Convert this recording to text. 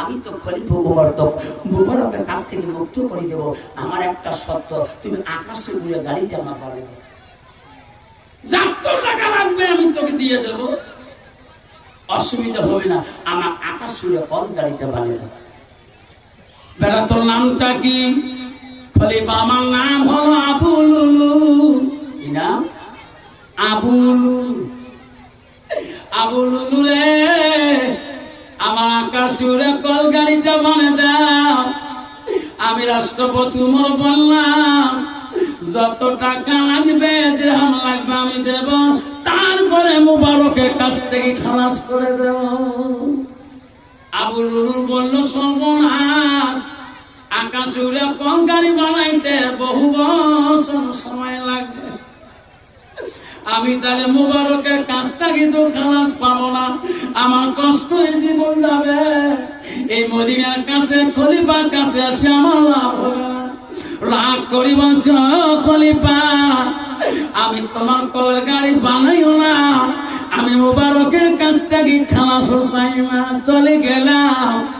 আমি তো খলিফা উমর তো মুবারকের কাছ থেকে মুক্ত করে দেব। আমার একটা সত্য তুমি আকাশে উড়ে গাড়িটা আমার যত টাকা লাগবে, আমি তোকে দিয়ে দেব। অসুবিধা হবে না। আমার আকাশ উড়ে কল গাড়িটা বানিয়ে দেবো বেড়া তোর নামটা কি? খলিফা, আমার নাম হলো আবুলুলু কি নাম? আবুলু আবুলুলু রে, আমার আকাশ উড়ে কল গাড়িটা বানে দাও। আমি রাষ্ট্রপতি উমর বললাম, যত টাকা লাগবে দেহাম লাগবে আমি দেব। তারপরে মুবারকের কাছ থেকে খালাস করে দেব। আবুল উলুর বলল, সর্বনাশ। উড়ে কল বানাইতে বহু বছর সময় লাগবে। আমি তাহলে মুবারকের কাছ থেকে তো খালাস পাবো না। আমার কষ্ট জীবন যাবে। এই মদিনার কাছে, খলিফার কাছে আসে আমার লাভ রাগ করি বলছ, খলিফা, আমি তোমার কলের গাড়ি বানাইও না। আমি মুবারকের কাছ থেকে খালাস চাই না। চলে গেলাম।